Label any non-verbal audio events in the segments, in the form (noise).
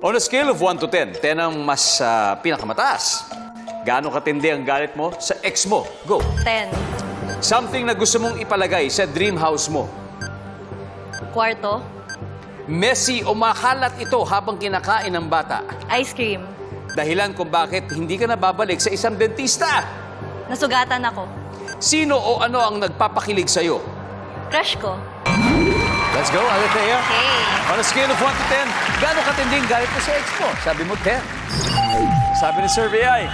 On a scale of 1 to 10, 10 ang mas ah, pinakamataas. Gaano katindi ang galit mo sa ex mo? Go. 10. Something na gusto mong ipalagay sa dream house mo. Kwarto. Messy o makalat ito habang kinakain ng bata. Ice cream. Dahilan kung bakit hindi ka na babalik sa isang dentista. Nasugatan ako. Sino o ano ang nagpapakilig sa'yo? Crush ko. Let's go, Alethea. Okay. On a scale of 1 to 10, gaano katinding galit mo sa ex mo? Sabi mo 10. Sabi ni survey ay,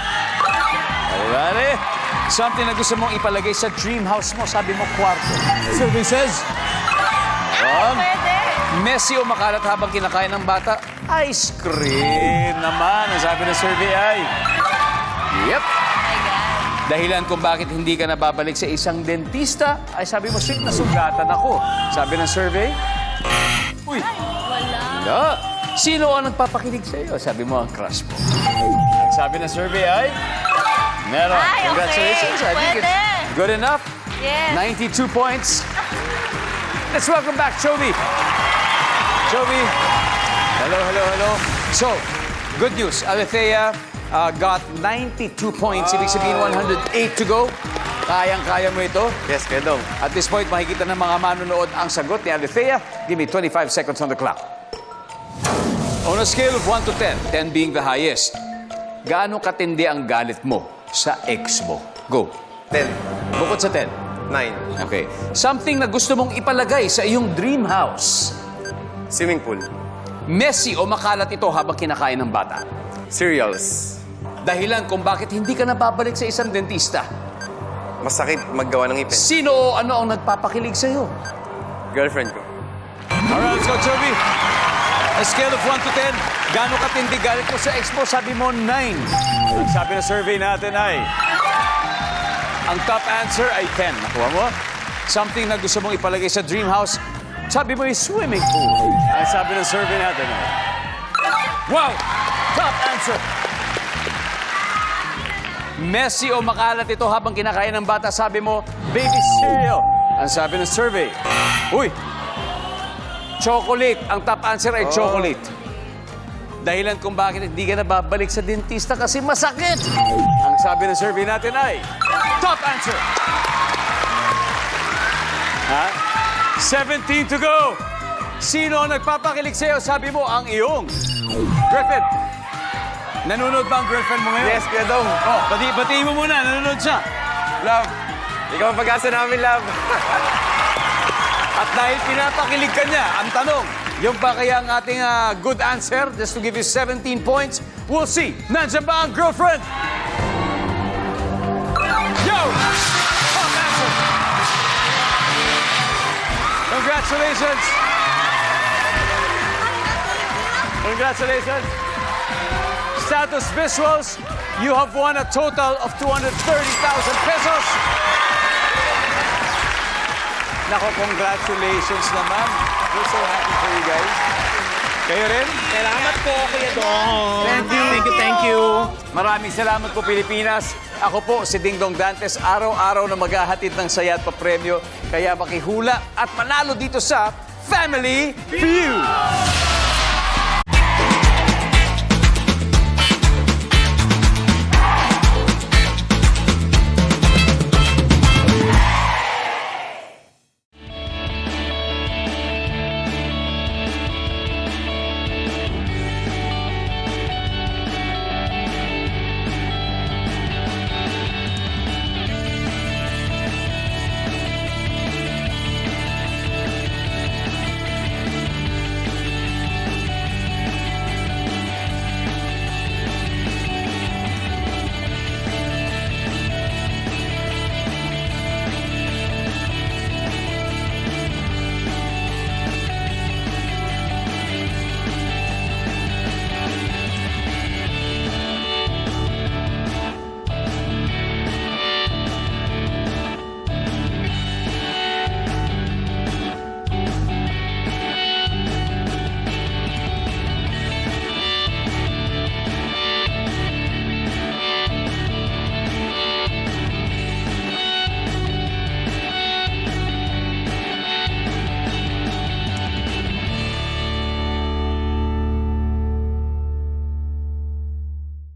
Alrighty. Something na gusto mong ipalagay sa dream house mo, sabi mo kwarto. Survey says. Pwede. Messy o makalat habang kinakain ng bata? Ice cream naman, ang sabi ng survey ay. Yep. Dahilan kung bakit hindi ka nababalik sa isang dentista, ay sabi mo, sweet, nasugatan ako. Sabi ng survey, Uy, Wala. wala. Sino ang nagpapakilig sa iyo? Sabi mo, ang crush mo. Ang sabi ng survey ay, meron. Ay, okay. Congratulations. I think Pwede. it's good enough. Yes. 92 points. Let's welcome back Chovy. Chovy. Hello, hello, hello. So, good news. Alethea uh, got 92 points. Ibig sabihin 108 to go. Kayang-kaya mo ito. Yes, Kuya Dong. At this point, makikita ng mga manonood ang sagot ni Alethea. Give me 25 seconds on the clock. On a scale of 1 to 10, 10 being the highest, gaano katindi ang galit mo sa ex mo? Go. 10. Bukod sa 10. 9. Okay. Something na gusto mong ipalagay sa iyong dream house. Swimming pool. Messy o makalat ito habang kinakain ng bata. Cereals. Dahilan kung bakit hindi ka nababalik sa isang dentista. Masakit maggawa ng ngipin. Sino o ano ang nagpapakilig sa iyo? Girlfriend ko. Alright, let's go, Joby. A scale of 1 to 10, gaano katindi galit mo sa ex mo? Sabi mo, 9. Ang sabi na survey natin ay... Ang top answer ay 10. Nakuha mo? Something na gusto mong ipalagay sa dream house, sabi mo swimming pool. Ang sabi ng survey natin ay... Wow! Top answer! Messy o makalat ito habang kinakain ng bata, sabi mo, baby cereal. Ang sabi ng survey. Uy, Chocolate. Ang top answer ay chocolate. Dahilan kung bakit hindi ka nababalik sa dentista kasi masakit. Ang sabi ng survey natin ay top answer. Ha? 17 to go. Sino ang nagpapakilig sa'yo? Sabi mo, ang iyong girlfriend. Nanonood ba ang girlfriend mo ngayon? Yes, Kuya Dong. Oh, bati, batiin mo muna. Nanonood siya. Love. Ikaw ang pag-asa namin, love. (laughs) At dahil pinapakilig ka niya, ang tanong, yung ba kaya ang ating ah, good answer? Just to give you 17 points, we'll see. Nandiyan ba ang girlfriend? Yo! Top answer! Congratulations! Congratulations! Status Visuals, you have won a total of 230,000 pesos. Nako, congratulations naman. We're so happy for you guys. Kayo rin? Salamat po, Kuya Dong. Thank you. Thank you, thank you. Maraming salamat po, Pilipinas. Ako po, si Dingdong Dantes, araw-araw na maghahatid ng saya at papremyo. Kaya makihula at manalo dito sa Family Feud!